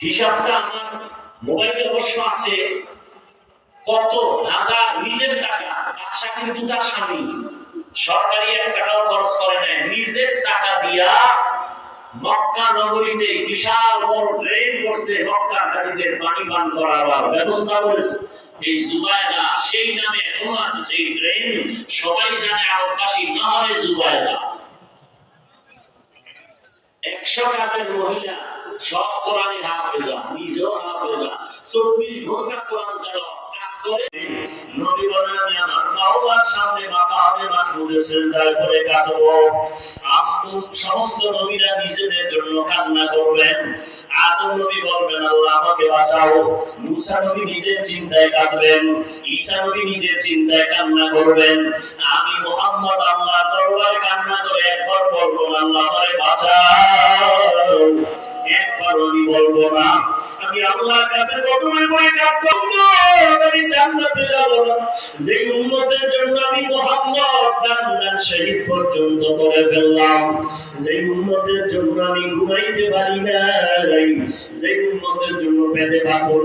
হিসাবটা আমার মোবাইলে অবশ্য আছে। কত হাজার নিজের টাকা বাদশা কিন্তু তার স্বামী। সরকারি এক টাকাও খরচ করে নাই। নিজের টাকা দিয়া মক্কা নগরীতে বিশাল বড় ড্রেন করছে মক্কা হাজিদের পানি পান করার ব্যবস্থা করেছে। এই জুবায়দা, সেই নামে এখনও আছে সেই ড্রেন। সবাই জানে আরববাসী নহরে জুবায়দা। একশো কাজের মহিলা সব কোরআনে হাফেজা নিজেও হাফেজা। চব্বিশ ঘণ্টা কোরআন তারা আমি বলবেন আমাকে বাঁচাও। নিজের চিন্তায় নিজের চিন্তায় আমি মোহাম্মদ আল্লাহ কান্না করে একবার একবার আমি বলব না। আমি আল্লাহর কাছে আমি জান্নাতে যাব না। যে উম্মতের জন্য আমি মোহাম্মদ দান শহীদ পর্যন্ত করে ফেললাম। যে উম্মতের জন্য আমি ঘুমাইতে পারি না যে উম্মতের জন্য পেটে পাথর